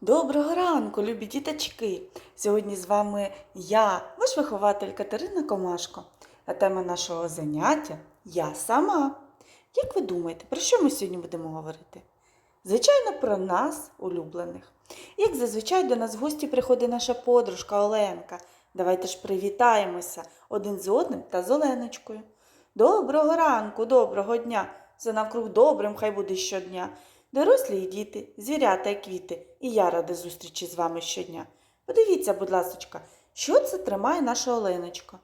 Доброго ранку, любі діточки! Сьогодні з вами я, ваш вихователь Катерина Комашко. А тема нашого заняття Я сама. Як ви думаєте, про що ми сьогодні будемо говорити? Звичайно, про нас, улюблених. Як зазвичай до нас в гості приходить наша подружка Оленка. Давайте ж привітаємося один з одним та з Оленочкою. Доброго ранку, доброго дня! За навкруг добрим хай буде щодня. Дорослі і діти, звірята і квіти, і я рада зустрічі з вами щодня. Подивіться, будь ласочка, що це тримає наша Оленочка?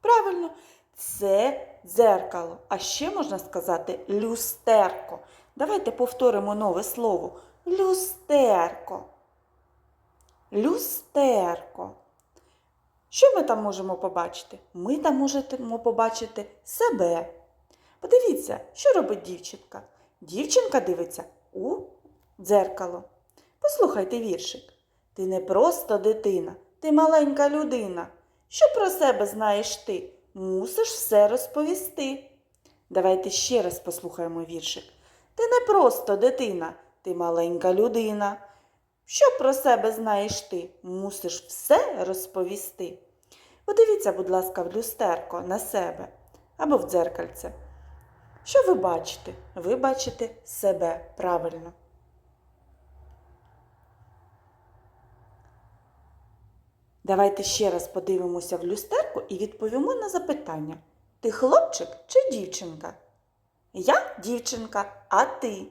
Правильно, це дзеркало, а ще можна сказати люстерко. Давайте повторимо нове слово. Люстерко. Люстерко. Що ми там можемо побачити? Ми там можемо побачити себе. Подивіться, що робить дівчинка. Дівчинка дивиться у дзеркало. Послухайте віршик. Ти не просто дитина, ти маленька людина. Що про себе знаєш ти? Мусиш все розповісти. Давайте ще раз послухаємо віршик. Ти не просто дитина, ти маленька людина. Що про себе знаєш ти? Мусиш все розповісти. Подивіться, будь ласка, в люстерко на себе або в дзеркальце. Що ви бачите? Ви бачите себе правильно. Давайте ще раз подивимося в люстерку і відповімо на запитання. Ти хлопчик чи дівчинка? Я дівчинка, а ти?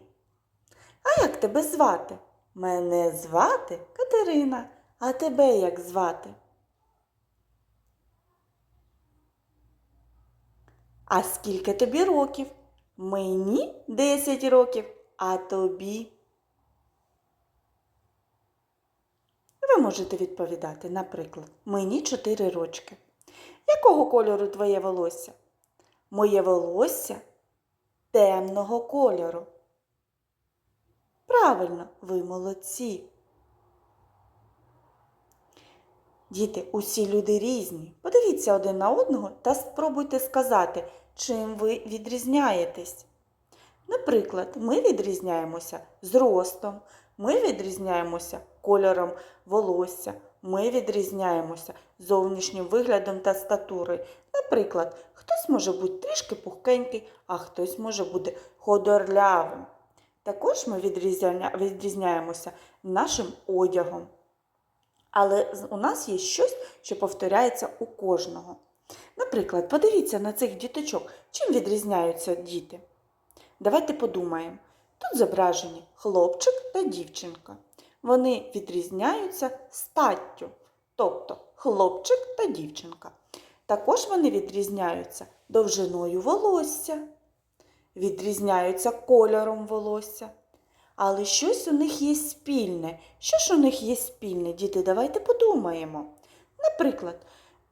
А як тебе звати? Мене звати Катерина, а тебе як звати? А скільки тобі років? Мені 10 років, а тобі. Ви можете відповідати, наприклад, мені 4 рочки. Якого кольору твоє волосся? Моє волосся темного кольору. Правильно, ви молодці. Діти, усі люди різні. Подивіться один на одного та спробуйте сказати, чим ви відрізняєтесь. Наприклад, ми відрізняємося зростом, ми відрізняємося кольором волосся, ми відрізняємося зовнішнім виглядом та статурою. Наприклад, хтось може бути трішки пухкенький, а хтось може бути ходорлявим. Також ми відрізняємося нашим одягом. Але у нас є щось, що повторяється у кожного. Наприклад, подивіться на цих діточок, чим відрізняються діти. Давайте подумаємо. Тут зображені хлопчик та дівчинка. Вони відрізняються статтю, тобто хлопчик та дівчинка. Також вони відрізняються довжиною волосся, відрізняються кольором волосся. Але щось у них є спільне. Що ж у них є спільне, діти? Давайте подумаємо. Наприклад,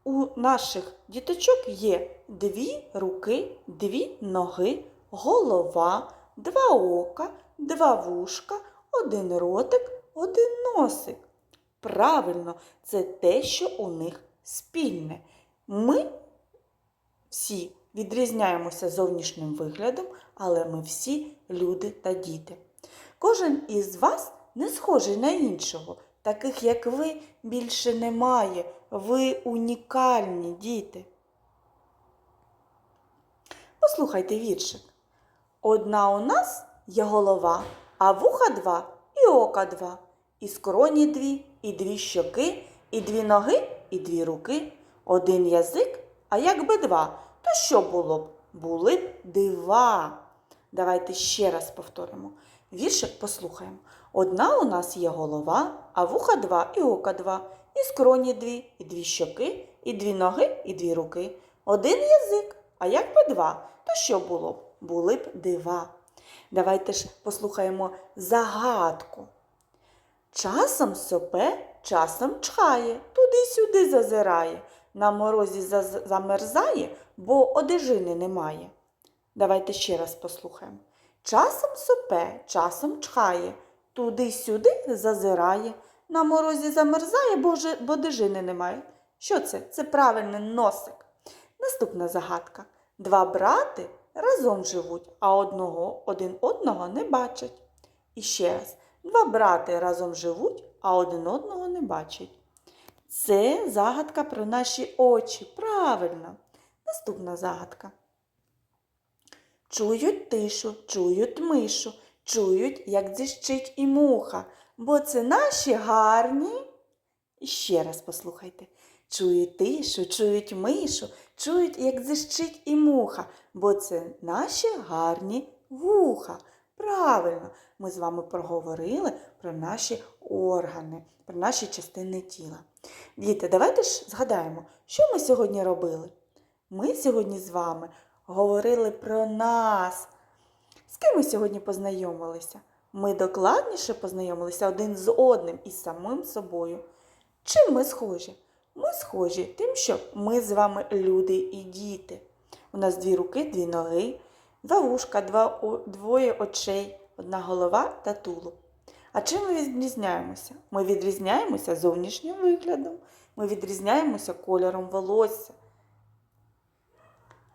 у наших діточок є дві руки, дві ноги, голова, два ока, два вушка, один ротик, один носик. Правильно, це те, що у них спільне. Ми всі відрізняємося зовнішнім виглядом, але ми всі люди та діти. Кожен із вас не схожий на іншого. Таких, як ви, більше немає. Ви унікальні діти. Послухайте віршик. Одна у нас є голова, а вуха два і ока два, і скроні дві, і дві щоки, і дві ноги, і дві руки, один язик, а якби два, то що було б? Були б дива. Давайте ще раз повторимо. Віршик послухаємо. Одна у нас є голова, а вуха два і ока два, і скроні дві, і дві щоки, і дві ноги, і дві руки. Один язик, а як би два, то що було б? Були б дива. Давайте ж послухаємо загадку. Часом сопе, часом чхає, туди-сюди зазирає, на морозі замерзає, бо одежини немає. Давайте ще раз послухаємо. Часом сопе, часом чхає, туди-сюди зазирає, на морозі замерзає, бо, же, бо дежини немає. Що це? Це правильний носик. Наступна загадка. Два брати разом живуть, а одного один одного не бачать. І ще раз. Два брати разом живуть, а один одного не бачать. Це загадка про наші очі. Правильно. Наступна загадка. Чують тишу, чують мишу, чують, як дзищить і муха, бо це наші гарні. Ще раз послухайте. Чують тишу, чують мишу, чують, як дзищить і муха, бо це наші гарні вуха. Правильно, ми з вами проговорили про наші органи, про наші частини тіла. Діти, давайте ж згадаємо, що ми сьогодні робили. Ми сьогодні з вами говорили про нас. З ким ми сьогодні познайомилися? Ми докладніше познайомилися один з одним і самим собою. Чим ми схожі? Ми схожі тим, що ми з вами люди і діти. У нас дві руки, дві ноги, два вушка, два, двоє очей, одна голова та тулуб. А чим ми відрізняємося? Ми відрізняємося зовнішнім виглядом, ми відрізняємося кольором волосся.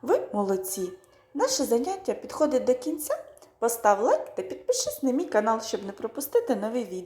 Ви молодці! Наше заняття підходить до кінця. Постав лайк та підпишись на мій канал, щоб не пропустити нові відео.